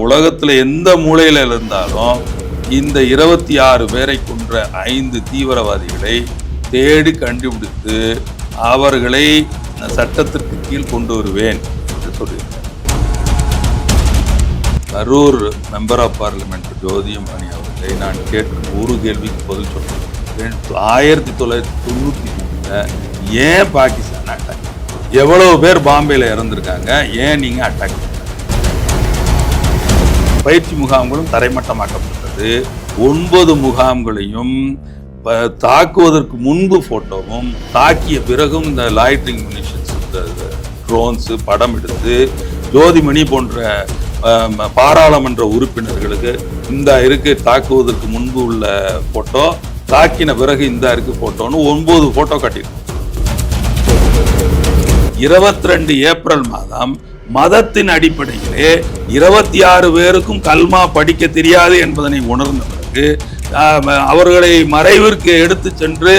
உலகத்தில் எந்த மூலையில் இருந்தாலும் இந்த இருபத்தி ஆறு பேரை கொன்ற ஐந்து தீவிரவாதிகளை தேடி கண்டுபிடித்து அவர்களை சட்டத்திற்கு கீழ் கொண்டு வருவேன் என்று சொல்லியிருக்கார் Karur member of parliament Jothimani அவர்களை நான் கேட்கும் ஒரு கேள்விக்கு பதில் சொல்றேன் ஆயிரத்தி தொள்ளாயிரத்தி தொண்ணூற்றி மூணில் ஏன் பாகிஸ்தான் அட்டாக் எவ்வளவு பேர் பாம்பேயில் இறந்துருக்காங்க? ஏன் நீங்கள் அட்டாக் பயிற்சி முகாம்களும் தரைமட்டமாக்கப்பட்டது. ஒன்பது முகாம்களையும் தாக்குவதற்கு முன்பு போட்டோவும் தாக்கிய பிறகும் இந்த லாய்ட்ரிங் மினிஷன்ஸ் இந்த ட்ரோன்ஸு படம் எடுத்து ஜோதிமணி போன்ற பாராளுமன்ற உறுப்பினர்களுக்கு இந்த இருக்கு தாக்குவதற்கு முன்பு உள்ள போட்டோ தாக்கின பிறகு இந்த இருக்கு போட்டோன்னு ஒன்பது போட்டோ காட்டியிருக்கோம் இருபத்தி ரெண்டு ஏப்ரல் மாதம் மதத்தின் அடிப்படையிலே இருபத்தி ஆறு பேருக்கும் கல்மா படிக்க தெரியாது என்பதனை உணர்ந்த பிறகு அவர்களை மறைவிற்கு எடுத்து சென்று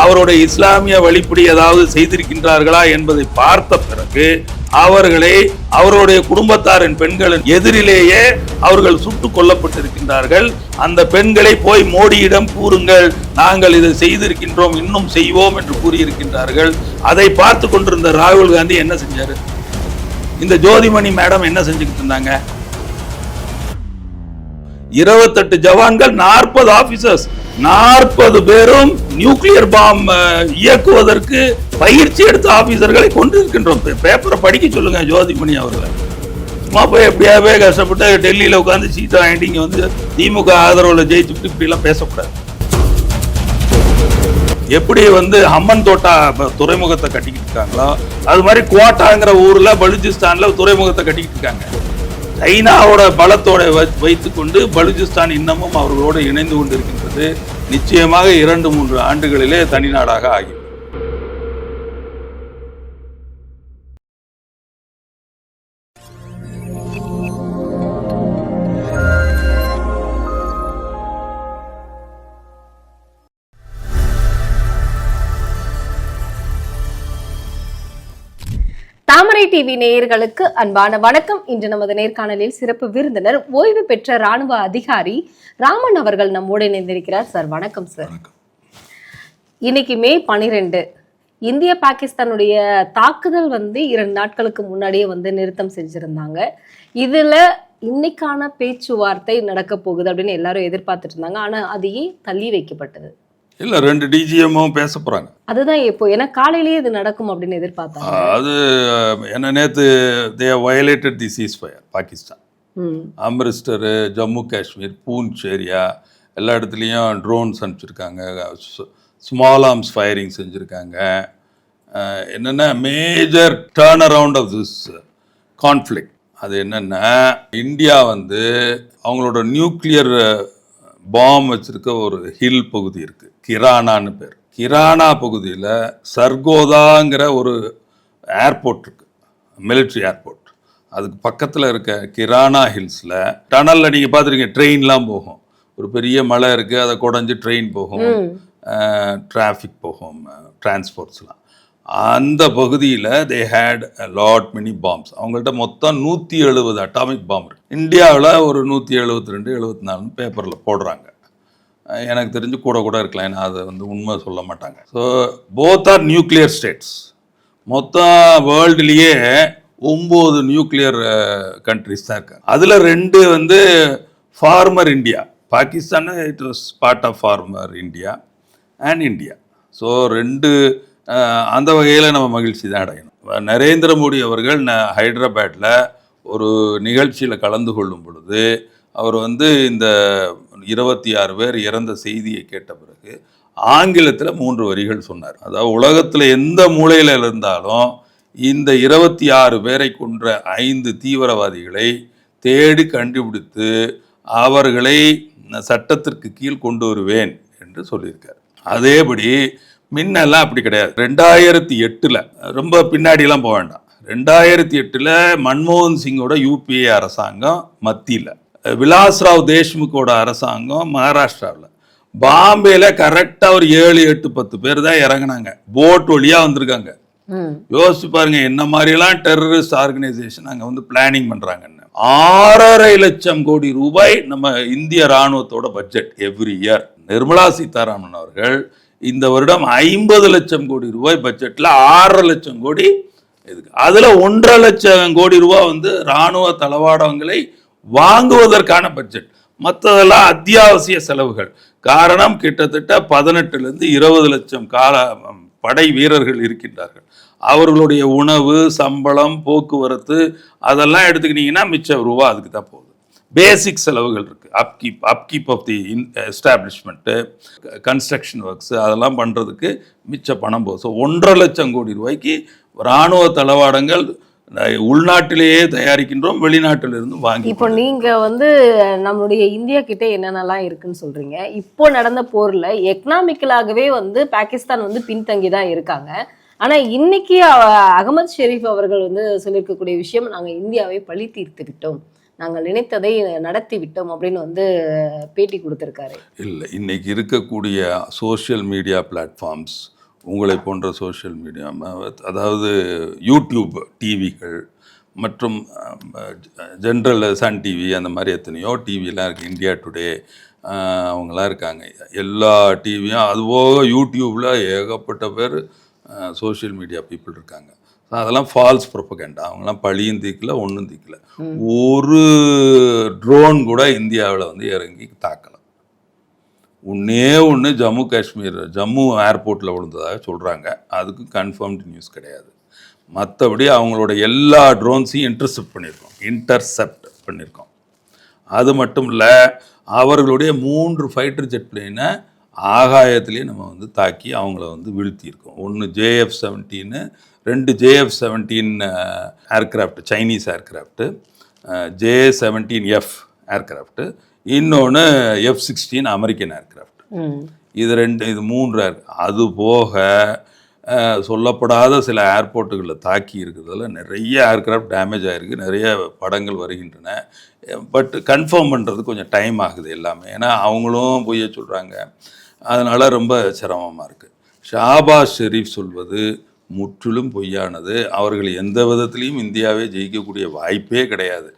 அவருடைய இஸ்லாமிய வழிப்படி ஏதாவது செய்திருக்கின்றார்களா என்பதை பார்த்த பிறகு அவர்களை அவருடைய குடும்பத்தாரின் பெண்களின் எதிரிலேயே அவர்கள் சுட்டு கொல்லப்பட்டிருக்கின்றார்கள். அந்த பெண்களை போய் மோடியிடம் கூறுங்கள் நாங்கள் இதை செய்திருக்கின்றோம் இன்னும் செய்வோம் என்று கூறியிருக்கின்றார்கள். அதை பார்த்து கொண்டிருந்த ராகுல் காந்தி என்ன செஞ்சார்? இந்த ஜோதிமணி மேடம் என்ன செஞ்சுக்கிட்டு இருந்தாங்க? இருபத்தெட்டு ஜவான்கள் நாற்பது ஆபீசர்ஸ் நாற்பது பேரும் நியூக்ளியர் பாம் இயக்குவதற்கு பயிற்சி எடுத்த ஆபீசர்களை கொண்டிருக்கின்றோம். பேப்பரை படிக்க சொல்லுங்க ஜோதிமணி அவர்களை. சும்மா போய் எப்படியாவே கஷ்டப்பட்டு டெல்லியில உட்காந்து சீட்டை வாங்கிட்டு இங்க வந்து திமுக ஆதரவுல ஜெயிச்சுட்டு இப்படி எல்லாம் பேசக்கூடாது. எப்படி வந்து அம்மன் தோட்டா துறைமுகத்தை கட்டிக்கிட்டு இருக்காங்களோ அது மாதிரி குவாட்டாங்கிற ஊர்ல பலுச்சிஸ்தான்ல துறைமுகத்தை கட்டிக்கிட்டு இருக்காங்க. சைனாவோட பலத்தோட வை- வைத்துக்கொண்டு பலுச்சிஸ்தான் இன்னமும் அவர்களோடு இணைந்து கொண்டிருக்கின்றது. நிச்சயமாக இரண்டு மூன்று ஆண்டுகளிலே தனிநாடாக ஆகிவிடும் டிவி நேயர்களுக்கு அன்பான வணக்கம். இன்று நமது நேர்காணலில் சிறப்பு விருந்தினர் ஓய்வு பெற்ற ராணுவ அதிகாரி ராமன் அவர்கள் நம்மோடு இணைந்திருக்கிறார். சார் வணக்கம் சார். இன்னைக்கு மே பனிரெண்டு. இந்திய பாகிஸ்தானுடைய தாக்குதல் வந்து இரண்டு நாட்களுக்கு முன்னாடியே வந்து நிறுத்தம் செஞ்சிருந்தாங்க. இதுல இன்னைக்கான பேச்சுவார்த்தை நடக்க போகுது அப்படின்னு எல்லாரும் எதிர்பார்த்துட்டு இருந்தாங்க. ஆனா அது ஏன் தள்ளி வைக்கப்பட்டது? இல்ல ரெண்டு டிஜிஎம்மும் பேச போறாங்க. அதுதான் இப்போ ஏன்னா காலையிலேயே இது நடக்கும் அப்படின்னு எதிர்பார்த்தாங்க. அது என்ன நேத்து they violated the ceasefire Pakistan. Amritsar Jammu Kashmir Poonch area எல்லா இடத்துலையும் ட்ரோன்ஸ் அனுப்பிச்சிருக்காங்க. ஸ்மால் ஆர்ம்ஸ் ஃபயரிங் செஞ்சுருக்காங்க. என்னென்ன major turn around of this conflict அது என்னென்னா இந்தியா வந்து அவங்களோட நியூக்ளியர் பாம் வச்சிருக்க ஒரு ஹில் பகுதி இருக்குது கிரானான்னு பேர். கிரானா பகுதியில் சர்கோதாங்கிற ஒரு ஏர்போர்ட் இருக்கு. மிலிட்ரி ஏர்போர்ட் அதுக்கு பக்கத்தில் இருக்க கிரானா ஹில்ஸில் டனலில் நீங்கள் பார்த்துருக்கீங்க ட்ரெயின்லாம் போகும். ஒரு பெரிய மலை இருக்குது அதை குடஞ்சி ட்ரெயின் போகும். டிராஃபிக் போகும் டிரான்ஸ்போர்ட்ஸ்லாம் அந்த பகுதியில் they had lot many bombs அவங்கள்ட்ட மொத்தம் நூற்றி எழுபது அட்டாமிக் பாம் இருக்கு. இந்தியாவில் ஒரு நூற்றி எழுபத்தி ரெண்டு எழுபத்தி நாலுன்னு பேப்பரில் போடுறாங்க. எனக்கு தெரிஞ்சு கூட கூட இருக்கலாம். ஏன்னா அதை வந்து உண்மை சொல்ல மாட்டாங்க. So both are nuclear states மொத்தம் வேர்ல்டுலேயே ஒம்பது நியூக்ளியர் கண்ட்ரிஸ் தான் இருக்காங்க. அதில் ரெண்டு வந்து former India Pakistan it was part of former India and India so ரெண்டு அந்த வகையில் நம்ம மகிழ்ச்சி தான் அடையணும். நரேந்திர மோடி அவர்கள் ந ஹைதராபாட்டில் ஒரு நிகழ்ச்சியில் கலந்து கொள்ளும் பொழுது அவர் வந்து இந்த இருபத்தி ஆறு பேர் இறந்த செய்தியை கேட்ட பிறகு ஆங்கிலத்தில் மூன்று வரிகள் சொன்னார். அதாவது உலகத்தில் எந்த மூலையில் இருந்தாலும் இந்த இருபத்தி ஆறு பேரை கொன்ற ஐந்து தீவிரவாதிகளை தேடி கண்டுபிடித்து அவர்களை சட்டத்திற்கு கீழ் கொண்டு வருவேன் என்று சொல்லியிருக்கார். அதேபடி முன்னெல்லாம் அப்படி கிடையாது. ரெண்டாயிரத்தி எட்டில் ரொம்ப பின்னாடிலாம் போக வேண்டாம். ரெண்டாயிரத்தி எட்டில் மன்மோகன் சிங்கோட யூபிஏ அரசாங்கம் மத்தியில். விலாஸ்ராவ் தேஷ்முக்கோட அரசாங்கம் மகாராஷ்டிராவில். பாம்பேல கரெக்டாக ஒரு ஏழு எட்டு பத்து பேர் தான் இறங்குனாங்க. போட் வழியாக வந்திருக்காங்க. யோசிச்சு பாருங்க என்ன மாதிரிலாம் டெரரிஸ்ட் ஆர்கனைசேஷன் அங்கே வந்து பிளானிங் பண்ணுறாங்கன்னு ஆறரை லட்சம் கோடி ரூபாய் நம்ம இந்திய ராணுவத்தோட budget every year Nirmala Sitharaman அவர்கள் இந்த வருடம் ஐம்பது லட்சம் கோடி ரூபாய் பட்ஜெட்ல ஆறரை லட்சம் கோடி இதுக்கு. அதுல ஒன்றரை லட்சம் கோடி ரூபாய் வந்து ராணுவ தளவாடங்களை வாங்குவதற்கான பட்ஜெட் மற்றதெல்லாம் அத்தியாவசிய செலவுகள். காரணம் கிட்டத்தட்ட பதினெட்டுலேருந்து இருபது லட்சம் கால படை வீரர்கள் இருக்கின்றார்கள். அவர்களுடைய உணவு சம்பளம் போக்குவரத்து அதெல்லாம் எடுத்துக்கிட்டிங்கன்னா மிச்சம் ரூபா அதுக்கு தான் போகுது. பேசிக் செலவுகள் இருக்குது upkeep upkeep of the in establishment construction works அதெல்லாம் பண்ணுறதுக்கு மிச்ச பணம் போகுது. ஸோ ஒன்றரை லட்சம் கோடி ரூபாய்க்கு இராணுவ தளவாடங்கள் உள்நாட்டிலேயே தயாரிக்கின்றோம் வெளிநாட்டிலிருந்து வாங்கி இப்போ நீங்க வந்து நம்மளுடைய இந்தியா கிட்ட என்னென்னலாம் இருக்குன்னு சொல்றீங்க? இப்போ நடந்த போர்ல எக்கனாமிக்கலாகவே வந்து பாகிஸ்தான் வந்து பின்தங்கி தான் இருக்காங்க. ஆனா இன்னைக்கு அகமது ஷெரீப் அவர்கள் வந்து சொல்லியிருக்கக்கூடிய விஷயம் நாங்க இந்தியாவை பழி தீர்த்து விட்டோம் நாங்கள் நினைத்ததை நடத்தி விட்டோம் அப்படின்னு வந்து பேட்டி கொடுத்திருக்காரு. இல்லை இன்னைக்கு இருக்கக்கூடிய சோஷியல் மீடியா பிளாட்ஃபார்ம்ஸ் உங்களை போன்ற சோஷியல் மீடியா அதாவது யூடியூப் டிவிகள் மற்றும் ஜென்ரல் சன் டிவி அந்த மாதிரி எத்தனையோ டிவிலாம் இருக்குது இந்தியா டுடே அவங்களாம் இருக்காங்க. எல்லா டிவியும் அதுபோக யூடியூப்பில் ஏகப்பட்ட பேர் சோஷியல் மீடியா பீப்புள் இருக்காங்க. அதெல்லாம் ஃபால்ஸ் ப்ரொபகண்டா அவங்களாம் பழியும் தீக்கல ஒன்றும் தீக்கல. ஒரு ட்ரோன் கூட இந்தியாவில் வந்து இறங்கி தாக்கல. ஒன்றே ஒன்று ஜம்மு காஷ்மீர் ஜம்மு ஏர்போர்ட்டில் விழுந்ததாக சொல்கிறாங்க அதுக்கு கன்ஃபர்ம்டு நியூஸ் கிடையாது. மற்றபடி அவங்களோட எல்லா ட்ரோன்ஸையும் இன்டர்செப்ட் பண்ணியிருக்கோம். இன்டர்செப்ட் பண்ணியிருக்கோம். அது மட்டும் இல்லை அவர்களுடைய மூன்று ஃபைட்டர் ஜெட் பிளேனை ஆகாயத்திலேயே நம்ம வந்து தாக்கி அவங்கள வந்து வீழ்த்தியிருக்கோம். ஒன்று ஜேஎஃப் செவன்டீனு ரெண்டு JF seventeen aircraft Chinese aircraft J seventeen F aircraft இன்னொன்று எஃப் சிக்ஸ்டீன் அமெரிக்கன் ஏர்கிராஃப்ட் இது ரெண்டு இது மூன்று ஏர் அது போக சொல்லப்படாத சில ஏர்போர்ட்டுகளில் தாக்கி இருக்கிறதுல நிறைய ஏர்கிராஃப்ட் டேமேஜ் ஆகிருக்கு நிறைய படங்கள் வருகின்றன. பட் கன்ஃபார்ம் பண்ணுறது கொஞ்சம் டைம் ஆகுது எல்லாமே. ஏன்னா அவங்களும் பொய்ய சொல்கிறாங்க அதனால் ரொம்ப சிரமமாக இருக்குது ஷாபாஸ் ஷெரீப் சொல்வது முற்றிலும் பொய்யானது. அவர்கள் எந்த விதத்துலேயும் இந்தியாவே ஜெயிக்கக்கூடிய வாய்ப்பே கிடையாது.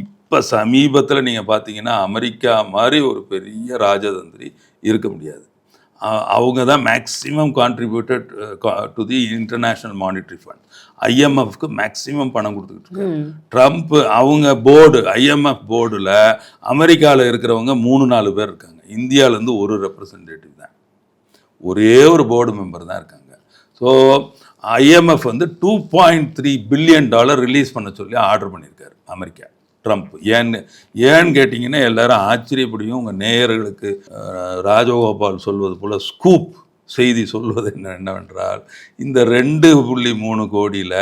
இப்போ சமீபத்தில் நீங்கள் பார்த்தீங்கன்னா அமெரிக்கா மாதிரி ஒரு பெரிய ராஜதந்திரி இருக்க முடியாது. அவங்க தான் maximum contributed to the International Monetary Fund ஐஎம்எஃப்க்கு maximum பணம் கொடுத்துக்கிட்டு இருக்காங்க. ட்ரம்ப் அவங்க போர்டு ஐஎம்எஃப் போர்டில் அமெரிக்காவில் இருக்கிறவங்க மூணு நாலு பேர் இருக்காங்க. இந்தியாவிலேருந்து ஒரு ரெப்ரசன்டேட்டிவ் தான். ஒரே ஒரு போர்டு மெம்பர் தான் இருக்காங்க. ஸோ ஐஎம்எஃப் வந்து two point three billion dollar release பண்ண சொல்லி ஆர்டர் பண்ணியிருக்காரு அமெரிக்கா. ட்ரம்ப் ஏன்னு ஏன்னு கேட்டிங்கன்னா எல்லாரும் ஆச்சரியப்படியும் உங்கள் நேயர்களுக்கு ராஜகோபால் சொல்வது போல் ஸ்கூப் செய்தி சொல்வது என்ன என்னவென்றால் இந்த ரெண்டு புள்ளி மூணு கோடியில்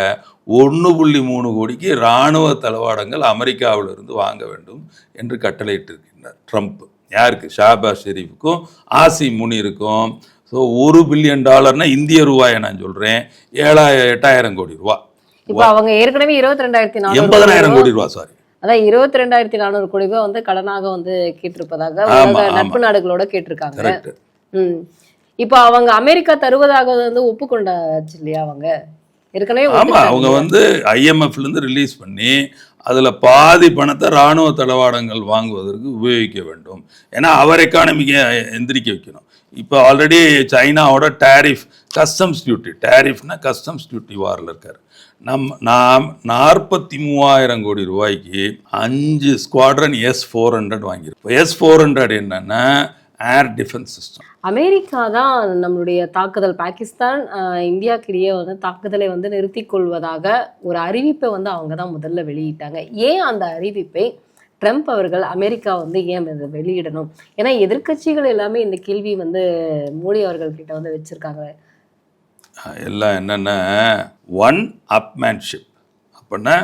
ஒன்று புள்ளி மூணு கோடிக்கு இராணுவ தளவாடங்கள் அமெரிக்காவிலிருந்து வாங்க வேண்டும் என்று கட்டளையிட்டிருக்கின்றார் ட்ரம்ப் யாருக்கு? ஷாபாஸ் ஷெரீஃபுக்கும் ஆசி முனிருக்கும். ஸோ ஒரு பில்லியன் டாலர்னா இந்திய ரூபாயை நான் சொல்கிறேன் ஏழாயிரம் எட்டாயிரம் கோடி ரூபா. அவங்க ஏற்கனவே இருபத்தி ரெண்டாயிரத்தி நானூறு எண்பதனாயிரம் கோடி ரூபா சாரி அதான் இருபத்தி ரெண்டாயிரத்தி நானூறு கோடி ரூபாய் வந்து கடனாக வந்து கேட்டிருப்பதாக. நட்பு நாடுகளோட கேட்டிருக்காங்க. இப்போ அவங்க அமெரிக்கா தருவதாக வந்து ஒப்புக்கொண்டாச்சு இல்லையா அவங்க? ஏற்கனவே ஆமா ஒத்துக்கிட்டாங்க அவங்க? வந்து ஐஎம்எஃப்ல இருந்து ரிலீஸ் பண்ணி அதுல பாதி பணத்தை ராணுவ தளவாடங்கள் வாங்குவதற்கு உபயோகிக்க வேண்டும். ஏன்னா அவர் எக்கானமிக்கு எந்திரிக்க வைக்கணும். இப்போ ஆல்ரெடி சைனாவோட டேரிஃப் கஸ்டம்ஸ் டியூட்டி டேரிஃப்னா கஸ்டம்ஸ் டியூட்டி வாரில் இருக்கார். நம் நாம் நாற்பத்தி மூவாயிரம் கோடி ரூபாய்க்கு அஞ்சு ஸ்குவாட்ரன் எஸ் ஃபோர் ஹண்ட்ரட் வாங்கியிருப்போம் எஸ் ஃபோர் ஹண்ட்ரட் என்னென்னா ஏர் டிஃபென்ஸ் சிஸ்டம் அமெரிக்கா தான் நம்மளுடைய தாக்குதல் பாகிஸ்தான் இந்தியாக்கிடையே வந்து தாக்குதலை வந்து நிறுத்தி கொள்வதாக ஒரு அறிவிப்பை வந்து அவங்க தான் முதல்ல வெளியிட்டாங்க. ஏன் அந்த அறிவிப்பை? ட்ரம்ப் அவர்கள் அமெரிக்கா வந்து ஏன் இதை வெளியிடணும்? ஏன்னா எதிர்க்கட்சிகள் எல்லாமே இந்த கேள்வி வந்து மோடி அவர்கள் கிட்ட வந்து வச்சுருக்காங்க. எல்லாம் என்னென்ன? ஒன் அப்மேன்ஷிப் அப்படின்னா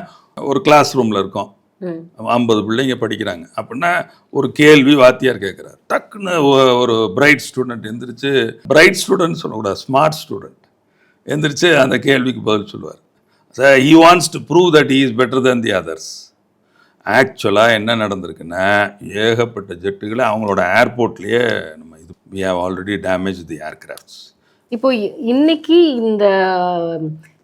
ஒரு கிளாஸ் ரூமில் இருக்கோம். ஐம்பது பிள்ளைங்க படிக்கிறாங்க. அப்படின்னா ஒரு கேள்வி வாத்தியார் கேட்குறாரு. டக்குன்னு ஒரு பிரைட் ஸ்டூடெண்ட் எந்திரிச்சு பிரைட் ஸ்டூடெண்ட் சொல்லக்கூடாது ஸ்மார்ட் ஸ்டூடெண்ட் எந்திரிச்சு அந்த கேள்விக்கு பதில் சொல்லுவார். Sir he wants to prove that he is better than the others ஆக்சுவலாக என்ன நடந்திருக்குன்னா ஏகப்பட்ட ஜெட்டுகளை அவங்களோட ஏர்போர்ட்லேயே நம்ம இது we have already damage the aircrafts இப்போ இ- இன்னைக்கு இந்த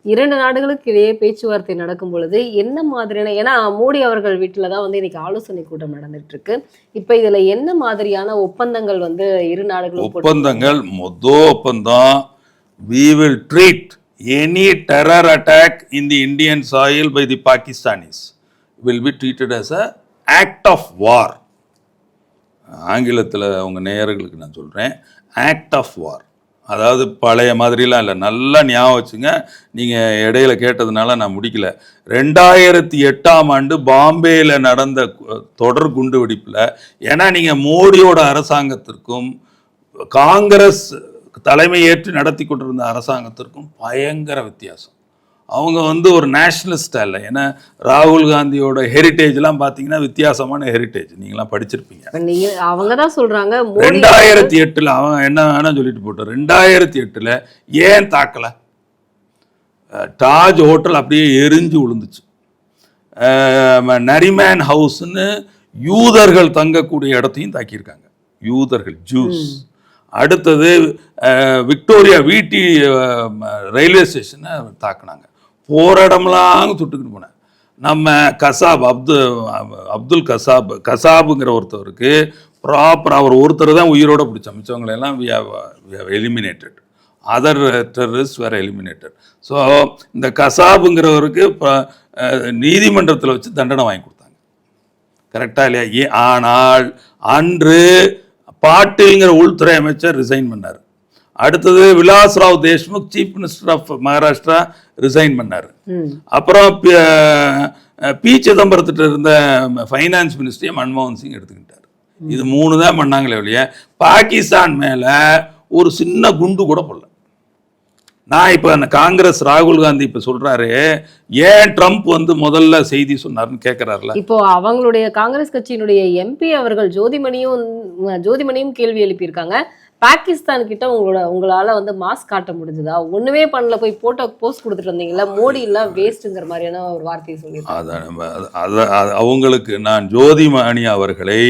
இரண்டு நாடுகளுக்கு இடையே பேச்சுவார்த்தை நடக்கும் பொழுது என்ன மாதிரியான ஏன்னா மோடி அவர்கள் வீட்டில் தான் வந்து இன்னைக்கு ஆலோசனை கூட்டம் நடந்துட்டு இருக்கு இப்போ இதில் என்ன மாதிரியான ஒப்பந்தங்கள் வந்து இரு நாடுகளும் ஒப்பந்தங்கள் மொத ஒப்பந்தம். We will treat any terror attack in the Indian soil by the Pakistanis will be treated as a act of war ஆங்கிலத்தில் அவங்க நேயர்களுக்கு நான் சொல்கிறேன் ஆக்ட் ஆஃப் வார் அதாவது பழைய மாதிரிலாம் இல்லை. நல்லா ஞாபகம் வச்சுங்க. நீங்கள் இடையில கேட்டதுனால நான் முடிக்கல. ரெண்டாயிரத்தி எட்டாம் ஆண்டு பாம்பேயில் நடந்த தொடர் குண்டு வெடிப்பில் ஏன்னா நீங்கள் மோடியோட அரசாங்கத்திற்கும் காங்கிரஸ் தலைமையேற்று நடத்தி கொண்டிருந்த அரசாங்கத்திற்கும் பயங்கர வித்தியாசம். அவங்க வந்து ஒரு நேஷனலிஸ்ட் அல்ல. ஏன்னா ராகுல் காந்தியோட ஹெரிட்டேஜ்லாம் பார்த்தீங்கன்னா வித்தியாசமான ஹெரிட்டேஜ் நீங்களாம் படிச்சிருப்பீங்க. அவங்க தான் சொல்றாங்க மோடி ரெண்டாயிரத்தி எட்டுல அவன் என்ன வேணா சொல்லிட்டு போட்டான்? ரெண்டாயிரத்தி எட்டுல ஏன் தாக்கல? தாஜ் ஹோட்டல் அப்படியே எரிஞ்சு விழுந்துச்சு நரிமேன் ஹவுஸ்னு யூதர்கள் தங்கக்கூடிய இடத்தையும் தாக்கியிருக்காங்க. யூதர்கள் ஜூஸ் அடுத்தது விக்டோரியா வீட்டி ரயில்வே ஸ்டேஷனை தாக்குனாங்க. போகிற இடம்லாம் சுட்டுக்கிட்டு போனேன் நம்ம கசாப் அப்து அப்துல் கசாப் கசாபுங்கிற ஒருத்தவருக்கு ப்ராப்பர் அவர் ஒருத்தர் தான் உயிரோட பிடிச்ச மிச்சவங்களை எல்லாம் we have eliminated other terrorist வேறு எலிமினேட்டட் ஸோ இந்த கசாபுங்கிறவருக்கு நீதிமன்றத்தில் வச்சு தண்டனை வாங்கி கொடுத்தாங்க. கரெக்டாக இல்லையா? ஏ ஆனால் அன்று பாட்டிங்கிற உள்துறை அமைச்சர் ரிசைன் பண்ணார். அடுத்தது Vilas Rao Deshmukh chief minister of Maharashtra resign பண்ணார். அப்புறம் பி- சிதம்பரத்திட்ட இருந்த ஃபைனான்ஸ் மினிஸ்டரையும் மன்மோகன் சிங் எடுத்துக்கிட்டார். இது மூணு தான் பண்ணாங்களே ஒழிய பாகிஸ்தான் மேல ஒரு சின்ன குண்டு கூட போடல. நான் இப்போ அந்த காங்கிரஸ் ராகுல் காந்தி இப்போ சொல்றாரு ஏன் ட்ரம்ப் வந்து முதல்ல செய்தி சொன்னாருன்னு கேட்குறாருல இப்போ அவங்களுடைய காங்கிரஸ் கட்சியினுடைய எம்பி அவர்கள் ஜோதிமணியும் ஜோதிமணியும் கேள்வி எழுப்பியிருக்காங்க. பாகிஸ்தான் கிட்ட உங்களோட உங்களால வந்து மாஸ்க் காட்ட முடிஞ்சதா? ஒண்ணுமே பண்ணல போய் போட்டோ போஸ்ட் கொடுத்துட்டு வந்தீங்கல்ல மோடி எல்லாம் வேஸ்ட்டுங்கிற மாதிரியான ஒரு வார்த்தையை சொல்லியிருக்காங்க. அதை நம்ம அவங்களுக்கு நான் ஜோதிமணி அவர்களை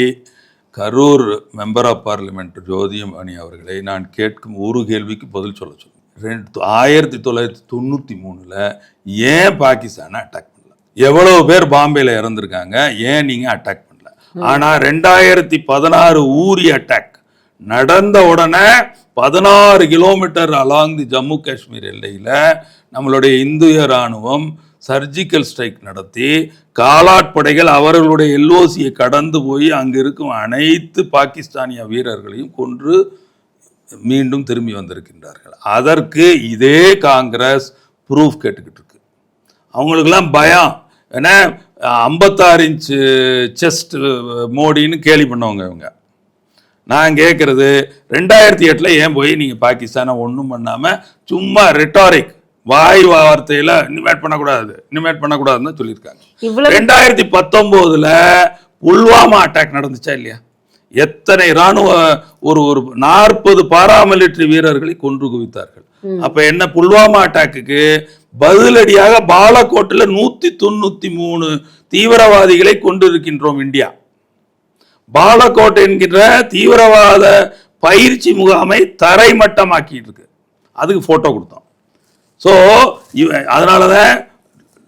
Karur member of parliament Jothimani அவர்களை நான் கேட்கும் ஒரு கேள்விக்கு பதில் சொல்ல சொல்லுங்க ரெண்டு ஆயிரத்தி தொள்ளாயிரத்தி தொண்ணூற்றி மூணில் ஏன் பாகிஸ்தானை அட்டாக் பண்ணல? எவ்வளவு பேர் பாம்பேல இறந்துருக்காங்க ஏன் நீங்கள் அட்டாக் பண்ணல? ஆனால் ரெண்டாயிரத்தி பதினாறு ஊரி அட்டாக் நடந்த உடனே பதினாறு kilometre along the Jammu Kashmir எல்லையில் நம்மளுடைய இந்திய ராணுவம் சர்ஜிக்கல் ஸ்ட்ரைக் நடத்தி காலாட்படைகள் அவர்களுடைய எல்ஓசியை கடந்து போய் அங்கு இருக்கும் அனைத்து பாகிஸ்தானிய வீரர்களையும் கொன்று மீண்டும் திரும்பி வந்திருக்கின்றார்கள். அதற்கு இதே காங்கிரஸ் ப்ரூஃப் கேட்டுக்கிட்டு இருக்கு. அவங்களுக்கெல்லாம் பயம். ஏன்னா ஐம்பத்தாறு இன்ச்சு செஸ்ட் மோடின்னு கேலி பண்ணவங்க இவங்க. நான் கேட்குறது ரெண்டாயிரத்தி எட்டில் ஏன் போய் நீங்கள் பாகிஸ்தானை ஒன்றும் பண்ணாமல் சும்மா ரெட்டாரிக் வாய் வார்த்தையில் இனிமேட் பண்ணக்கூடாது இனிமேட் பண்ணக்கூடாதுன்னு தான் சொல்லியிருக்காங்க. ரெண்டாயிரத்தி பத்தொம்போதுல புல்வாமா அட்டாக் நடந்துச்சா இல்லையா? எத்தனை ராணுவ ஒரு ஒரு நாற்பது பாராமிலிட்டரி வீரர்களை கொன்று குவித்தார்கள். அப்ப என்ன புல்வாமா அட்டாக்குக்கு பதிலடியாக பாலக்கோட்டில் நூத்தி தொண்ணூத்தி மூணு தீவிரவாதிகளை கொண்டிருக்கின்றோம் இந்தியா. பாலக்கோட் என்கிற தீவிரவாத பயிற்சி முகாமை தரைமட்டமாக்கிட்டு இருக்கு அதுக்கு போட்டோ கொடுத்தோம். ஸோ அதனால தான்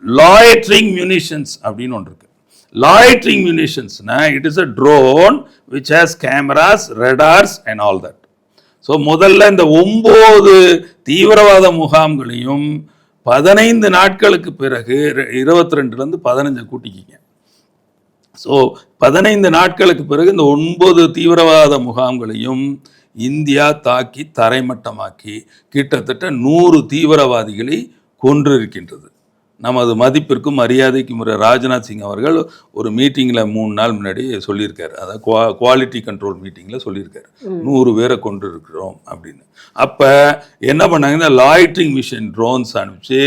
லாய்ட்ரிங் மியூனிஷன்ஸ் அப்படின்னு ஒன்று இருக்கு. Loitering மியூனிஷன்ஸ்னா it is a drone which has cameras radars and all that so முதல்ல இந்த ஒம்பது தீவிரவாத முகாம்களையும் பதினைந்து நாட்களுக்கு பிறகு இருபத்தி ரெண்டுலேருந்து பதினஞ்சு கூட்டிக்கிங்க. ஸோ பதினைந்து நாட்களுக்கு பிறகு இந்த ஒன்பது தீவிரவாத முகாம்களையும் இந்தியா தாக்கி தரைமட்டமாக்கி கிட்டத்தட்ட நூறு தீவிரவாதிகளை கொன்றிருக்கின்றது. நமது மதிப்பிற்கும் மரியாதைக்கும் ஒரு ராஜ்நாத் சிங் அவர்கள் ஒரு மீட்டிங்கில் மூணு நாள் முன்னாடி சொல்லியிருக்காரு. அதாவது குவா குவாலிட்டி கண்ட்ரோல் மீட்டிங்கில் சொல்லியிருக்காரு. நூறு பேரை கொண்டு இருக்கிறோம் அப்படின்னு. அப்போ என்ன பண்ணாங்கன்னா லாய்ட்ரிங் மிஷின் ட்ரோன்ஸ் அனுப்பிச்சு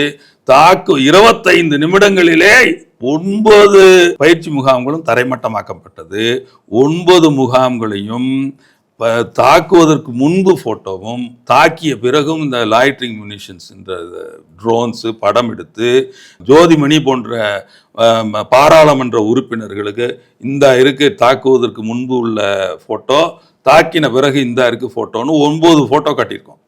தாக்கு இருபத்தைந்து நிமிடங்களிலே ஒன்பது பயிற்சி முகாம்களும் தரைமட்டமாக்கப்பட்டது. ஒன்பது முகாம்களையும் ப- தாக்குவதற்கு முன்பு ஃபோட்டோவும் தாக்கிய பிறகும் இந்த லாய்ட்ரிங் munitions இந்த ட்ரோன்ஸு படம் எடுத்து ஜோதிமணி போன்ற பாராளுமன்ற உறுப்பினர்களுக்கு இந்த இருக்கு தாக்குவதற்கு முன்பு உள்ள ஃபோட்டோ தாக்கின பிறகு இந்த இருக்கு ஃபோட்டோன்னு ஒன்பது ஃபோட்டோ காட்டியிருக்கோம்.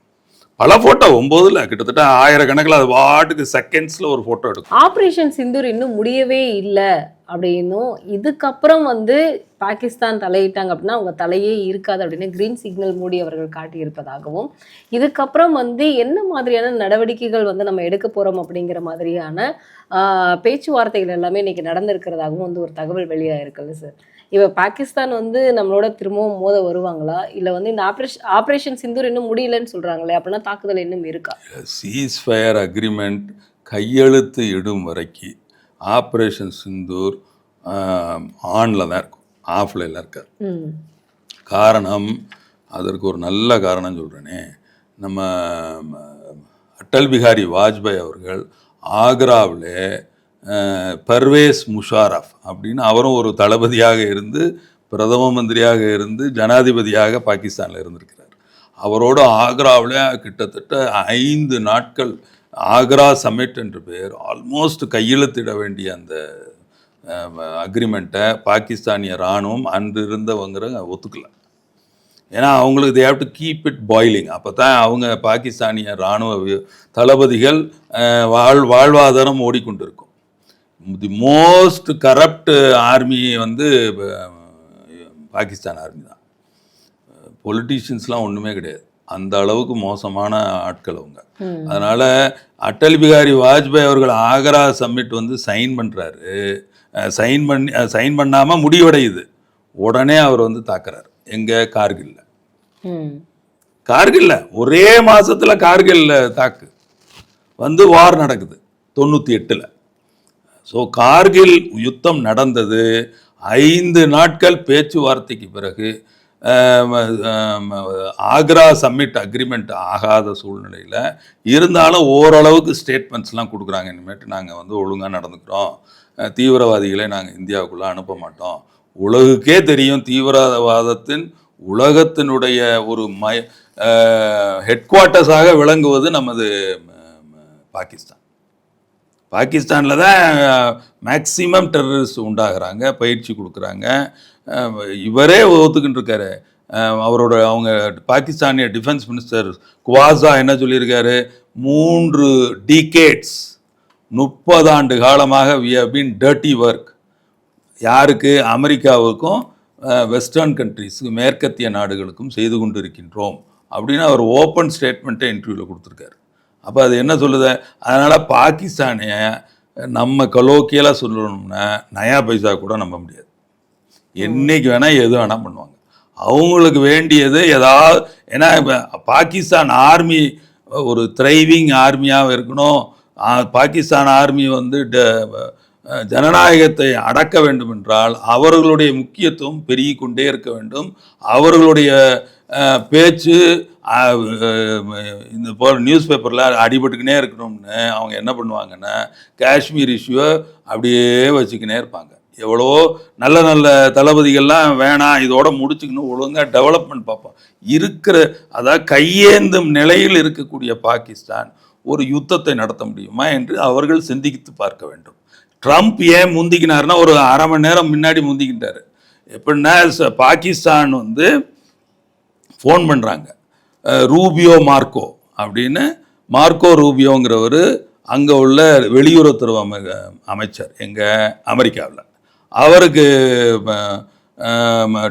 பல ஃபோட்டோ ஒம்போதுல கிட்டத்தட்ட ஆயிரக்கணக்கில் அது வாட்டுக்கு செகண்ட்ஸில் ஒரு ஃபோட்டோ எடுக்கும். ஆபரேஷன் சிந்தூர் இன்னும் முடியவே இல்லை அப்படின்னும் இதுக்கப்புறம் வந்து பாகிஸ்தான் தலையிட்டாங்க அப்படின்னா அவங்க தலையே இருக்காது அப்படின்னு கிரீன் சிக்னல் மூடி அவர்கள் காட்டியிருப்பதாகவும் இதுக்கப்புறம் வந்து என்ன மாதிரியான நடவடிக்கைகள் வந்து நம்ம எடுக்க போகிறோம் அப்படிங்கிற மாதிரியான பேச்சுவார்த்தைகள் எல்லாமே இன்னைக்கு நடந்திருக்கிறதாகவும் வந்து ஒரு தகவல் வெளியாக இருக்குது சார் இப்போ பாகிஸ்தான் வந்து நம்மளோட திரும்பவும் மோத வருவாங்களா? இல்லை வந்து இந்த ஆப்ரேஷன் ஆப்ரேஷன் சிந்தூர் இன்னும் முடியலன்னு சொல்கிறாங்களே அப்படின்னா தாக்குதல் இன்னும் இருக்கா? சீஸ் ஃபயர் அக்ரிமெண்ட் கையெழுத்து இடும் வரைக்கும் ஆப்ரேஷன் சிந்தூர் ஆனில் தான் இருக்கும். ஆஃப்லைனில் இருக்கார். காரணம் அதற்கு ஒரு நல்ல காரணம் சொல்கிறேனே நம்ம அட்டல் பிகாரி வாஜ்பாய் அவர்கள் ஆக்ராவில் பர்வேஸ் முஷாரஃப் அப்படின்னு அவரும் ஒரு தளபதியாக இருந்து பிரதம மந்திரியாக இருந்து ஜனாதிபதியாக பாகிஸ்தானில் இருந்திருக்கிறார். அவரோடு ஆக்ராவில் கிட்டத்தட்ட ஐந்து நாட்கள் ஆக்ரா சமிட் என்று பெயர் ஆல்மோஸ்ட் கையெழுத்திட வேண்டிய அந்த அக்ரிமெண்ட்டை பாகிஸ்தானிய இராணுவம் அன்று இருந்தவங்கிற ஒத்துக்கல. ஏன்னா அவங்களுக்கு they have to keep it boiling அப்போ தான் அவங்க பாகிஸ்தானிய இராணுவ தளபதிகள் வாழ் வாழ்வாதாரம் ஓடிக்கொண்டிருக்கும். தி மோஸ்ட் கரப்ட் ஆர்மி வந்து பாகிஸ்தான் ஆர்மி தான். பொலிட்டீஷியன்ஸ்லாம் ஒன்றுமே கிடையாது. அந்த அளவுக்கு மோசமான ஆட்கள் அவங்க. அதனால் அட்டல் பிகாரி வாஜ்பாய் அவர்கள் ஆக்ரா சம்மிட் வந்து சைன் பண்ணுறாரு சைன் பண்ணி சைன் பண்ணாமல் முடிவடையுது. உடனே அவர் வந்து தாக்குறாரு. எங்கே? கார்கில்ல. கார்கில்ல. ஒரே மாசத்துல கார்கில்ல தாக்கு. வந்து வார் நடக்குது. தொண்ணூற்றி எட்டில் ஸோ கார்கில் யுத்தம் நடந்தது. ஐந்து நாட்கள் பேச்சுவார்த்தைக்கு பிறகு ஆக்ரா சம்மிட் அக்ரிமெண்ட் ஆகாத சூழ்நிலையில் இருந்தாலும் ஓரளவுக்கு ஸ்டேட்மெண்ட்ஸ்லாம் கொடுக்குறாங்க. இனிமேட்டு நாங்கள் வந்து ஒழுங்காக நடந்துக்கிறோம். தீவிரவாதிகளை நாங்கள் இந்தியாவுக்குள்ளே அனுப்ப மாட்டோம். உலகுக்கே தெரியும் தீவிரவாதத்தின் உலகத்தினுடைய ஒரு மய ஹெட் குவார்ட்டர்ஸாக விளங்குவது நமது பாகிஸ்தான். பாகிஸ்தானில் தான் மேக்சிமம் டெரரிஸ்ட் உண்டாகிறாங்க பயிற்சி கொடுக்குறாங்க. இவரே ஒத்துக்கிட்டு இருக்காரு. அவரோட அவங்க பாகிஸ்தானிய டிஃபென்ஸ் மினிஸ்டர் குவாசா என்ன சொல்லியிருக்காரு? மூன்று டிகேட்ஸ் முப்பது ஆண்டு காலமாக we have been dirty work யாருக்கு? அமெரிக்காவுக்கும் வெஸ்டர்ன் கண்ட்ரீஸுக்கு மேற்கத்திய நாடுகளுக்கும் செய்து கொண்டு இருக்கின்றோம் அப்படின்னு அவர் ஓப்பன் ஸ்டேட்மெண்ட்டை இன்டர்வியூவில் கொடுத்துருக்காரு. அப்போ அது என்ன சொல்லுது? அதனால் பாகிஸ்தானைய நம்ம கலோக்கியலாக சொல்லணும்னா நயா பைசா கூட நம்ப முடியாது. என்னைக்கு வேணால் எது வேணால் பண்ணுவாங்க. அவங்களுக்கு வேண்டியது ஏதாவது ஏன்னா இப்போ பாகிஸ்தான் ஆர்மி ஒரு த்ரைவிங் ஆர்மியாக இருக்கணும். பாகிஸ்தான் ஆர்மி வந்து ட- ஜனநாயகத்தை அடக்க வேண்டும் என்றால் அவர்களுடைய முக்கியத்துவம் பெருகி கொண்டே இருக்க வேண்டும். அவர்களுடைய பேச்சு இந்த போல் நியூஸ் பேப்பரில் அடிபட்டுக்கினே இருக்கணும்னு அவங்க என்ன பண்ணுவாங்கன்னா காஷ்மீர் இஷ்யூவை அப்படியே வச்சுக்கினே இருப்பாங்க. எவ்வளோ நல்ல நல்ல தளபதிகள்லாம் வேணாம் இதோட முடிச்சுக்கணும் ஒழுங்காக டெவலப்மெண்ட் பார்ப்போம். இருக்கிற அதாவது கையேந்தும் நிலையில் இருக்கக்கூடிய பாகிஸ்தான் ஒரு யுத்தத்தை நடத்த முடியுமா என்று அவர்கள் சிந்தித்து பார்க்க வேண்டும். ட்ரம்ப் ஏன் முந்திக்கினார்னா ஒரு அரை மணி நேரம் முன்னாடி முந்திக்கிட்டார். எப்படின்னா பாகிஸ்தான் வந்து ஃபோன் பண்ணுறாங்க ரூபியோ மார்க்கோ அப்படின்னு. மார்க்கோ ரூபியோங்கிறவர் அங்கே உள்ள வெளியுறவுத்துறை அமை அமைச்சர் எங்கள் அமெரிக்காவில். அவருக்கு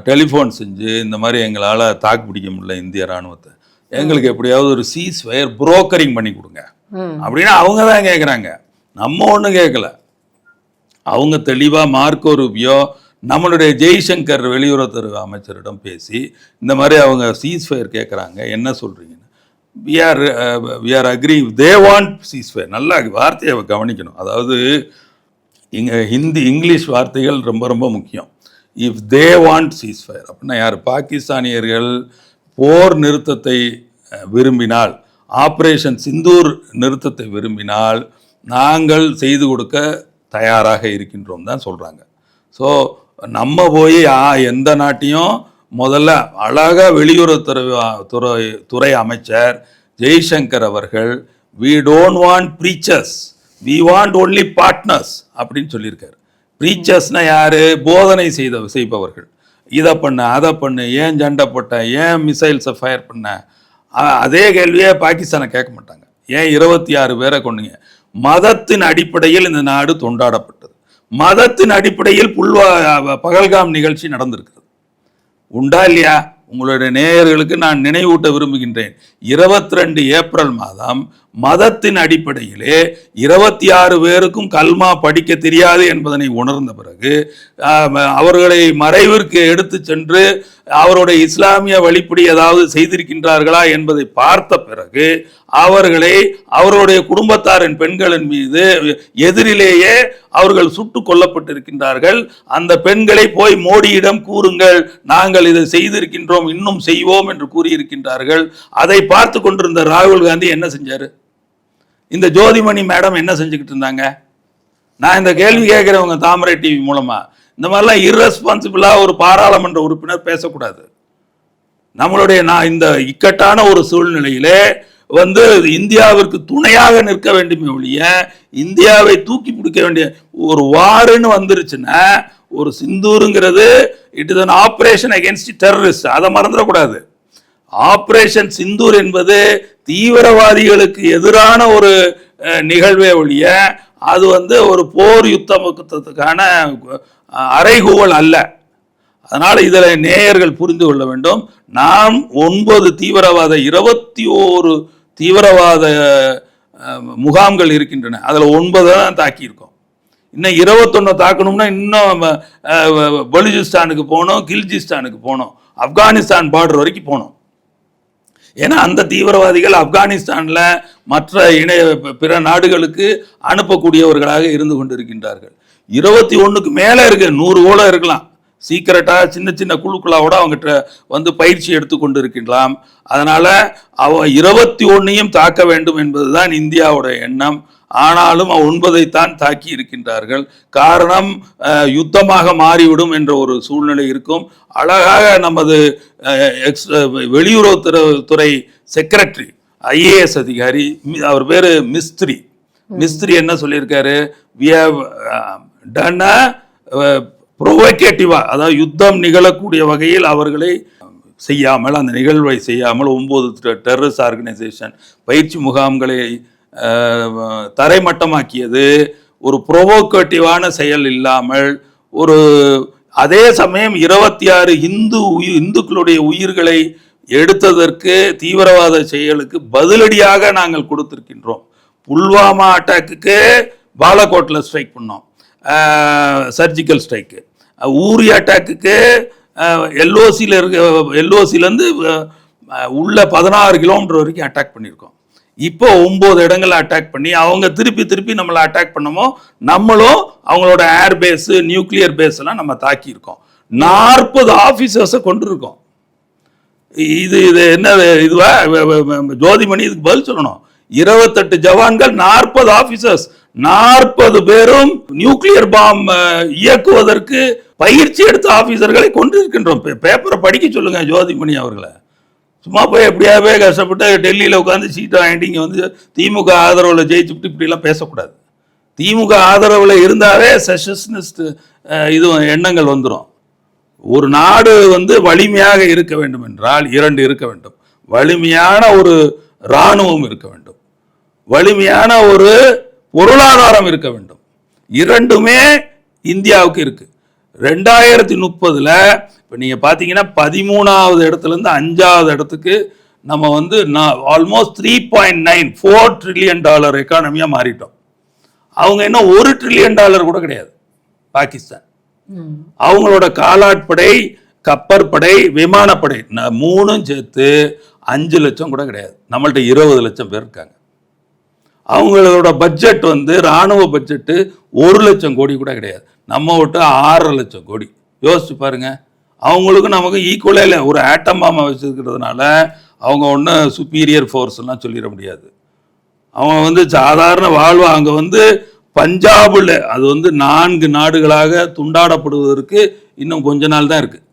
டெலிஃபோன் செஞ்சு இந்த மாதிரி எங்களால் தாக்கு பிடிக்க முடியல இந்திய இராணுவத்தை. எங்களுக்கு எப்படியாவது ஒரு சீஸ் ஃபயர் புரோக்கரிங் பண்ணி கொடுங்க. அப்படின்னு அவங்க தான் கேட்குறாங்க நம்ம ஒன்றும் கேட்கல அவங்க தெளிவாக மார்க்கோ ரூபியோ நம்மளுடைய ஜெய்சங்கர் வெளியுறவுத்துறை அமைச்சரிடம் பேசி இந்த மாதிரி அவங்க சீஸ் ஃபயர் கேட்குறாங்க என்ன சொல்கிறீங்கன்னு we are we are agree they want ceasefire நல்லா வார்த்தையை கவனிக்கணும். அதாவது இங்கே ஹிந்தி இங்கிலீஷ் வார்த்தைகள் ரொம்ப ரொம்ப முக்கியம். If they want ceasefire அப்படின்னா யார்? பாகிஸ்தானியர்கள் போர் நிறுத்தத்தை விரும்பினால் ஆப்ரேஷன் சிந்தூர் நிறுத்தத்தை விரும்பினால் நாங்கள் செய்து கொடுக்க தயாராக இருக்கின்றோம் தான் சொல்கிறாங்க ஸோ நம்ம போய் எந்த நாட்டையும் முதல்ல அழகாக வெளியுறவுத்துறை துறை துறை அமைச்சர் ஜெய்சங்கர் அவர்கள் we don't want preachers we want only partners அப்படின்னு சொல்லியிருக்காரு. ப்ரீச்சர்ஸ்னால் யார்? போதனை செய்த செய்பவர்கள். இதை பண்ண அதை பண்ணு ஏன் சண்டை போட்ட ஏன் மிசைல்ஸை ஃபயர் பண்ண? அதே கேள்வியே பாகிஸ்தானை கேட்க மாட்டாங்க. ஏன் இருபத்தி ஆறு பேரை கொண்டுங்க மதத்தின் அடிப்படையில் இந்த நாடு தொண்டாடப்பட்டது. மதத்தின் அடிப்படையில் புல்வா பகல்காம் நிகழ்ச்சி நடந்திருக்கிறது உண்டா இல்லையா? உங்களுடைய நேயர்களுக்கு நான் நினைவூட்ட விரும்புகின்றேன். இருபத்தி ரெண்டு ஏப்ரல் மாதம் மதத்தின் அடிப்படையிலே இருபத்தி ஆறு பேருக்கும் கல்மா படிக்க தெரியாது என்பதனை உணர்ந்த பிறகு அவர்களை மறைவிற்கு எடுத்து சென்று அவருடைய இஸ்லாமிய வழிப்படி ஏதாவது செய்திருக்கின்றார்களா என்பதை பார்த்த பிறகு அவர்களை அவருடைய குடும்பத்தாரின் பெண்களின் மீது எதிரிலேயே அவர்கள் சுட்டு கொல்லப்பட்டிருக்கின்றார்கள். அந்த பெண்களை போய் மோடியிடம் கூறுங்கள் நாங்கள் இதை செய்திருக்கின்றோம் இன்னும் செய்வோம் என்று கூறியிருக்கின்றார்கள். அதை பார்த்து கொண்டிருந்த ராகுல் காந்தி என்ன செஞ்சார்? இந்த ஜோதிமணி மேடம் என்ன செஞ்சுக்கிட்டு இருந்தாங்க? நான் இந்த கேள்வி கேட்குறவங்க தாமரை டிவி மூலமாக இந்த மாதிரிலாம் இர்ரெஸ்பான்சிபிளாக ஒரு பாராளுமன்ற உறுப்பினர் பேசக்கூடாது. நம்மளுடைய நான் இந்த இக்கட்டான ஒரு சூழ்நிலையிலே வந்து இந்தியாவிற்கு துணையாக நிற்க வேண்டுமே ஒழிய இந்தியாவை தூக்கி பிடிக்க வேண்டிய ஒரு வாருன்னு வந்துருச்சுன்னா ஒரு சிந்தூருங்கிறது it is an operation against terrorist அதை மறந்துடக்கூடாது. ஆப்ரேஷன் சிந்தூர் என்பது தீவிரவாதிகளுக்கு எதிரான ஒரு நிகழ்வே ஒழிய அது வந்து ஒரு போர் யுத்தத்துக்கான அறைகூவல் அல்ல. அதனால் இதில் நேயர்கள் புரிந்து கொள்ள வேண்டும். நாம் ஒன்பது தீவிரவாத இருபத்தி ஓரு தீவிரவாத முகாம்கள் இருக்கின்றன. அதில் ஒன்பது தான் தாக்கியிருக்கோம். இன்னும் இருபத்தொன்று தாக்கணும்னா இன்னும் பலுஜிஸ்தானுக்கு போனோம் போகணும் கில்ஜிஸ்தானுக்கு போனோம். ஆப்கானிஸ்தான் பார்டர் வரைக்கும் போனோம். ஏன்னா அந்த தீவிரவாதிகள் ஆப்கானிஸ்தானில் மற்ற இணைய பிற நாடுகளுக்கு அனுப்பக்கூடியவர்களாக இருந்து கொண்டிருக்கின்றார்கள். இருபத்தி ஒன்றுக்கு மேலே இருக்கு நூறு கூட இருக்கலாம். சீக்கிரட்டாக சின்ன சின்ன குழுக்களாவோட அவங்ககிட்ட வந்து பயிற்சி எடுத்துக்கொண்டு இருக்கின்றலாம் அதனால் அவ இருபத்தி ஒன்றையும் தாக்க வேண்டும் என்பதுதான் இந்தியாவோட எண்ணம். ஆனாலும் ஒன்பதைத்தான் தாக்கி இருக்கின்றார்கள். காரணம் யுத்தமாக மாறிவிடும் என்ற ஒரு சூழ்நிலை இருக்கும். அழகாக நமது எக்ஸ் வெளியுறவுத்துறை துறை செக்ரட்டரி ஐஏஎஸ் அதிகாரி அவர் பேர் மிஸ்திரி. மிஸ்திரி என்ன சொல்லியிருக்காரு? வி ஹவ் டன் ப்ரொவோகேட்டிவாக அதாவது யுத்தம் நிகழக்கூடிய வகையில் அவர்களை செய்யாமல் அந்த நிகழ்வை செய்யாமல் ஒம்பது டெரரிஸ்ட் ஆர்கனைசேஷன் பயிற்சி முகாம்களை தரைமட்டமாக்கியது. ஒரு ப்ரொவோகேட்டிவான செயல் இல்லாமல் ஒரு அதே சமயம் இருபத்தி ஆறு இந்து உயி- இந்துக்களுடைய உயிர்களை எடுத்ததற்கு தீவிரவாத செயலுக்கு பதிலடியாக நாங்கள் கொடுத்திருக்கின்றோம். புல்வாமா அட்டாக்குக்கு பாலகோட்டில் ஸ்ட்ரைக் பண்ணோம். சர்ஜிக்கல் ஸ்ட்ரைக்கு ஊரி அட்டாக்குக்கு எல்ஓசியில் இருக்க எல்ஓசிலேருந்து உள்ள பதினாறு கிலோமீட்டர் வரைக்கும் அட்டாக் பண்ணியிருக்கோம். இப்போ ஒம்பது இடங்களை அட்டாக் பண்ணி அவங்க திருப்பி திருப்பி நம்மளை அட்டாக் பண்ணமோ நம்மளும் அவங்களோட ஏர் பேஸு நியூக்ளியர் பேஸ் எல்லாம் நம்ம தாக்கியிருக்கோம். நாற்பது ஆஃபீஸர்ஸை கொண்டிருக்கோம் இது இது என்ன இதுவா? ஜோதிமணி இதுக்கு பதில் சொல்லணும். இருபத்தெட்டு ஜவான்கள் நாற்பது ஆஃபீஸர்ஸ். நாற்பது பேரும் நியூக்ளியர் பாம் இயக்குவதற்கு பயிற்சி எடுத்த ஆஃபீஸர்களை கொண்டிருக்கின்றோம். பேப்பரை படிக்க சொல்லுங்கள் ஜோதிமணி அவர்களை. சும்மா போய் எப்படியாவே கஷ்டப்பட்டு டெல்லியில் உட்காந்து சீட்டை வாங்கிட்டு இங்கே வந்து திமுக ஆதரவில் ஜெயிச்சுட்டு இப்படிலாம் பேசக்கூடாது. திமுக ஆதரவில் இருந்தாவே செஷனிஸ்ட் இது எண்ணங்கள் வந்துடும் ஒரு நாடு வந்து வலிமையாக இருக்க வேண்டும் என்றால் இரண்டு இருக்க வேண்டும். வலிமையான ஒரு இராணுவம் இருக்க வேண்டும். வலிமையான ஒரு பொருளாதாரம் இருக்க வேண்டும். இரண்டுமே இந்தியாவுக்கு இருக்குது ரெண்டாயிரத்தி முப்பதுல இப்போ நீங்கள் பார்த்தீங்கன்னா பதிமூணாவது இடத்துல இருந்து அஞ்சாவது இடத்துக்கு நம்ம வந்து almost three point nine four trillion dollar எக்கானமியாக மாறிட்டோம். அவங்க இன்னும் ஒரு ட்ரில்லியன் டாலர் கூட கிடையாது பாகிஸ்தான். அவங்களோட காலாட்படை கப்பற்படை விமானப்படை மூணும் சேர்த்து அஞ்சு லட்சம் கூட கிடையாது. நம்மள்ட்ட இருபது லட்சம் பேர் இருக்காங்க. அவங்களோட பட்ஜெட் வந்து ராணுவ பட்ஜெட்டு ஒரு லட்சம் கோடி கூட கிடையாது. நம்ம விட்டு ஆறரை லட்சம் கோடி. யோசிச்சு பாருங்க. அவங்களுக்கும் நமக்கு ஈக்குவலே இல்லை. ஒரு ஆட்டம் பாம்பை வச்சுருக்கிறதுனால அவங்க ஒன்றும் சுப்பீரியர் ஃபோர்ஸ்லாம் சொல்லிட முடியாது. அவங்க வந்து சாதாரண வாழ்வு அங்கே வந்து பஞ்சாபில் அது வந்து நான்கு நாடுகளாக துண்டாடப்படுவதற்கு இன்னும் கொஞ்ச நாள் தான் இருக்குது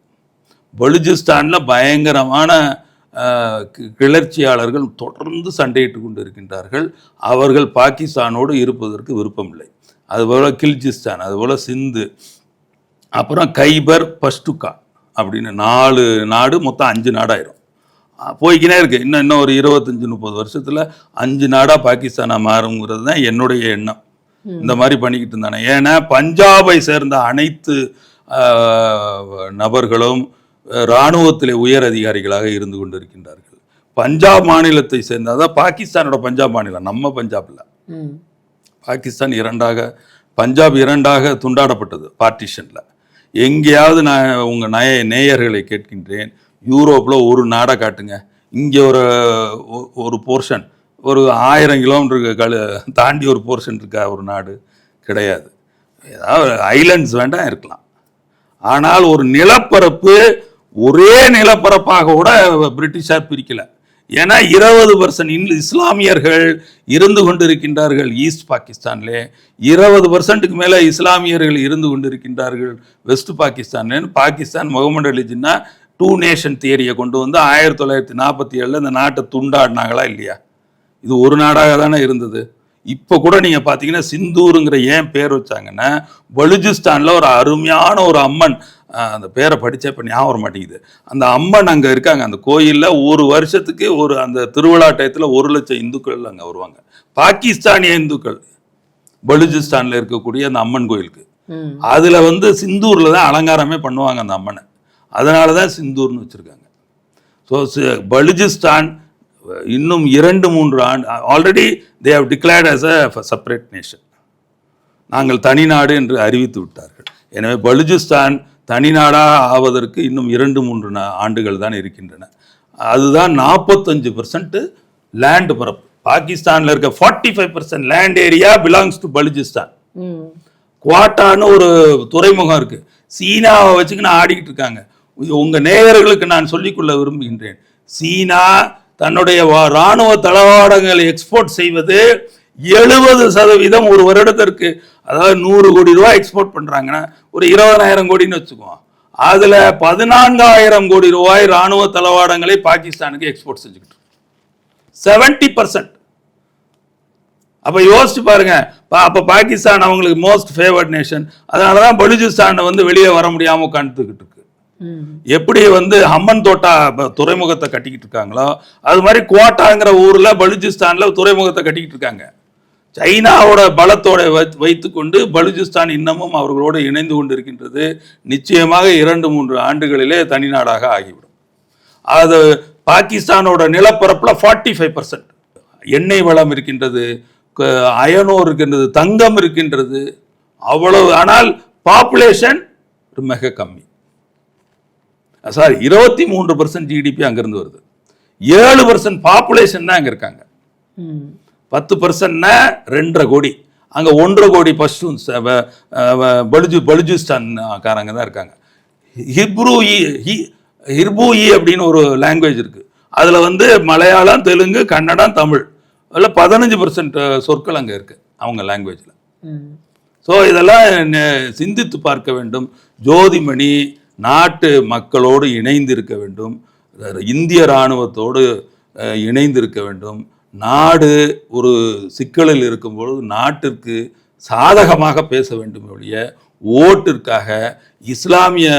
பலுஜிஸ்தானில் பயங்கரமான கி- கிளர்ச்சியாளர்கள் தொடர்ந்து சண்டையிட்டு கொண்டு இருக்கின்றார்கள் அவர்கள் பாகிஸ்தானோடு இருப்பதற்கு விருப்பமில்லை. அதுபோல் கில்ஜிஸ்தான் அதுபோல் சிந்து அப்புறம் கைபர் பஷ்டுகா அப்படின்னு நாலு நாடு மொத்தம் அஞ்சு நாடாயிரும். அஹ், போய்க்கினே இருக்கு. இன்னும் இன்னும் ஒரு இருபத்தஞ்சு முப்பது வருஷத்துல அஞ்சு நாடா பாகிஸ்தானா மாறுங்கிறது தான் என்னுடைய எண்ணம். இந்த மாதிரி பண்ணிக்கிட்டு இருந்தானே. ஏன்னா பஞ்சாபை சேர்ந்த அனைத்து நபர்களும் இராணுவத்திலே உயர் அதிகாரிகளாக இருந்து கொண்டிருக்கின்றார்கள். பஞ்சாப் மாநிலத்தை சேர்ந்த அதான் பாகிஸ்தானோட பஞ்சாப் மாநிலம். நம்ம பஞ்சாப்ல. பாகிஸ்தான் இரண்டாக பஞ்சாப் இரண்டாக துண்டாடப்பட்டது பார்ட்டிஷனில் எங்கேயாவது நான் உங்கள் நய நேயர்களை கேட்கின்றேன் யூரோப்பில் ஒரு நாடை காட்டுங்க. இங்கே ஒரு ஒரு போர்ஷன் ஒரு ஆயிரம் கிலோமீட்டருக்கு கழு தாண்டி ஒரு போர்ஷன் இருக்கா ஒரு நாடு? கிடையாது. ஏதாவது ஐலண்ட்ஸ் வேண்டாம் இருக்கலாம். ஆனால் ஒரு நிலப்பரப்பு ஒரே நிலப்பரப்பாக கூட பிரிட்டிஷார் பிரிக்கலை. ஏன்னா இருபது பர்சன்ட் இஸ்லாமியர்கள் இருந்து கொண்டிருக்கின்றார்கள் ஈஸ்ட் பாகிஸ்தான்லே. இருபது பர்சன்ட்டுக்கு மேலே இஸ்லாமியர்கள் இருந்து கொண்டிருக்கின்றார்கள் வெஸ்ட் பாகிஸ்தான்லேன்னு பாகிஸ்தான் முகமது அலி ஜின்னா டூ நேஷன் தியரியை கொண்டு வந்து ஆயிரத்தி தொள்ளாயிரத்தி நாற்பத்தி ஏழில் இந்த நாட்டை துண்டாடினாங்களா இல்லையா? இது ஒரு நாடாக தானே இருந்தது. இப்போ கூட நீங்கள் பார்த்தீங்கன்னா சிந்தூருங்கிற ஏன் பேர் வச்சாங்கன்னா பலுஜிஸ்தானில் ஒரு அருமையான ஒரு அம்மன் அந்த பேரை படித்தே இப்போ ஞாபகம் வர மாட்டேங்குது. அந்த அம்மன் அங்கே இருக்காங்க. அந்த கோயிலில் ஒரு வருஷத்துக்கு ஒரு அந்த திருவிழா டயத்தில் ஒரு லட்சம் இந்துக்கள் அங்கே வருவாங்க. பாகிஸ்தானிய இந்துக்கள் பலுஜிஸ்தானில் இருக்கக்கூடிய அந்த அம்மன் கோயிலுக்கு. அதில் வந்து சிந்தூரில் தான் அலங்காரமே பண்ணுவாங்க அந்த அம்மனை. அதனால தான் சிந்தூர்னு வச்சுருக்காங்க. ஸோ பலுஜிஸ்தான் இன்னும் இரண்டு மூன்று ஆண்டு already they have declared as a separate nation நாங்கள் தனிநாடு என்று அறிவித்து விட்டார்கள். எனவே பலுஜிஸ்தான் தனிநாடாக ஆவதற்கு இன்னும் இரண்டு மூன்று ஆண்டுகள் தான் இருக்கின்றன. அதுதான் நாற்பத்தஞ்சு பர்சன்ட் லேண்ட் பரப்பு. பாகிஸ்தானில் இருக்க forty five percent land area belongs to Balochistan. குவாட்டான்னு ஒரு துறைமுகம் இருக்கு. சீனாவை வச்சுக்கின்னு ஆடிக்கிட்டு இருக்காங்க. உங்க நேயர்களுக்கு நான் சொல்லிக்கொள்ள விரும்புகின்றேன். சீனா தன்னுடைய வா- ராணுவ தளவாடங்களை எக்ஸ்போர்ட் செய்வது எழுபது சதவீதம் ஒரு வருடத்திற்கு அதாவது நூறு கோடி ரூபாய் எக்ஸ்போர்ட் பண்றாங்கன்னா ஒரு இருபதாயிரம் கோடின்னு வச்சுக்குவோம். அதுல பதினான்காயிரம் கோடி ரூபாய் ராணுவ தளவாடங்களை பாகிஸ்தானுக்கு எக்ஸ்போர்ட் செஞ்சுக்கிட்டு செவன்டி பர்சன்ட் அப்ப யோசிச்சு பாருங்க அப்ப பாகிஸ்தான் அவங்களுக்கு மோஸ்ட் ஃபேவர்ட் நேஷன் அதனால தான் பலுஜிஸ்தான் வந்து வெளியே வர முடியாம உட்காந்துக்கிட்டு இருக்கு. எப்படி வந்து ஹம்மன் தோட்டா துறைமுகத்தை கட்டிக்கிட்டு இருக்காங்களோ அது மாதிரி குவாட்டாங்கிற ஊர்ல பலுஜிஸ்தான்ல துறைமுகத்தை கட்டிக்கிட்டு இருக்காங்க. சைனாவோட பலத்தோட வைத்து- வைத்துக்கொண்டு பலுஜிஸ்தான் இன்னமும் அவர்களோடு இணைந்து கொண்டிருக்கின்றது. நிச்சயமாக இரண்டு மூன்று ஆண்டுகளிலே தனிநாடாக ஆகிவிடும். அது பாகிஸ்தானோட நிலப்பரப்பில் ஃபார்ட்டி ஃபைவ் பர்சன்ட் எண்ணெய் வளம் இருக்கின்றது அயனோ இருக்கின்றது தங்கம் இருக்கின்றது. அவ்வளவு ஆனால் பாப்புலேஷன் மிக கம்மி. சாரி இருபத்தி மூன்று பர்சன்ட் ஜிடிபி அங்கேருந்து வருது. ஏழு பர்சன்ட் பாப்புலேஷன் தான் அங்கே இருக்காங்க. பத்து பர்சன்ட்னா ரெண்டரை கோடி. அங்கே ஒன்றரை கோடி வ- பலுஜு பலுஜிஸ்தான் காரங்க தான் இருக்காங்க. ஹிப்ரூ இ ஹிர்பூஇ அப்படின்னு ஒரு லாங்குவேஜ் இருக்கு. அதில் வந்து மலையாளம் தெலுங்கு கன்னடம் தமிழ். அதில் பதினஞ்சு பர்சன்ட் சொற்கள் அங்கே இருக்கு அவங்க லாங்குவேஜில். ஸோ இதெல்லாம் சிந்தித்து பார்க்க வேண்டும். ஜோதிமணி நாட்டு மக்களோடு இணைந்து இருக்க வேண்டும். இந்திய இராணுவத்தோடு அஹ், இணைந்து இருக்க வேண்டும். நாடு ஒரு சிக்கலில் இருக்கும்பொழுது நாட்டிற்கு சாதகமாக பேச வேண்டும் ஒழிய ஓட்டிற்காக இஸ்லாமிய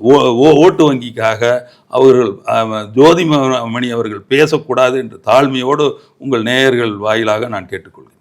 ஓ- ஓ- ஓட்டு வங்கிக்காக அவர்கள் ஜோதிமணி அவர்கள் பேசக்கூடாது என்று தாழ்மையோடு உங்கள் நேயர்கள் வாயிலாக நான் கேட்டுக்கொள்கிறேன்.